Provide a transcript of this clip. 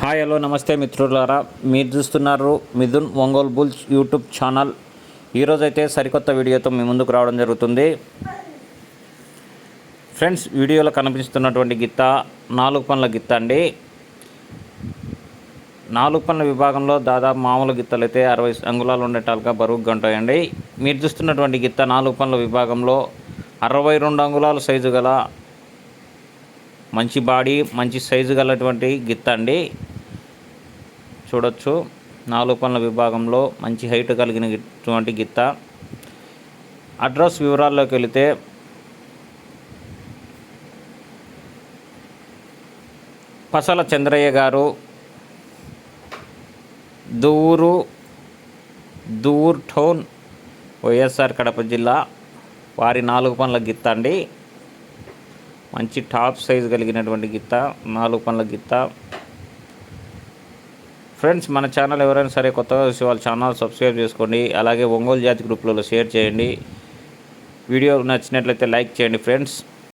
Hi hello నమస్తే మిత్రులారా. మీరు చూస్తున్నారు Mithun Ongole bulls YouTube channel. ఈరోజైతే సరికొత్త వీడియోతో మీ ముందుకు రావడం జరుగుతుంది. ఫ్రెండ్స్ వీడియోలో కనిపిస్తున్నటువంటి గిత్త నాలుగు పనుల గిత్త అండి. నాలుగు పనుల విభాగంలో దాదాపు మామూలు గిత్తలు అయితే అరవై అంగుళాలు ఉండేటాలుగా బరువుగా ఉంటాయండి. మీరు చూస్తున్నటువంటి గిత్త నాలుగు పనుల విభాగంలో అరవై రెండు అంగుళాల సైజు గల మంచి బాడీ మంచి సైజు గలటువంటి గిత్త అండి. చూడొచ్చు. నాలుగు పనుల విభాగంలో మంచి హైట్ కలిగినటువంటి గిత్త. అడ్రస్ వివరాల్లోకి వెళితే పసల చంద్రయ్య గారు దూరు దూర్ టౌన్ వైఎస్ఆర్ కడప జిల్లా. వారి నాలుగు పనుల గిత్త అండి. మంచి టాప్ సైజ్ కలిగినటువంటి గిత్త నాలుగు పనుల గిత్త. ఫ్రెండ్స్ మన ఛానల్ ఎవరైనా సరే కొత్తగా చూసే వాళ్ళ ఛానల్ సబ్స్క్రైబ్ చేసుకోండి. అలాగే ఒంగోలు జాతి గ్రూప్లలో షేర్ చేయండి. వీడియో నచ్చినట్లయితే లైక్ చేయండి ఫ్రెండ్స్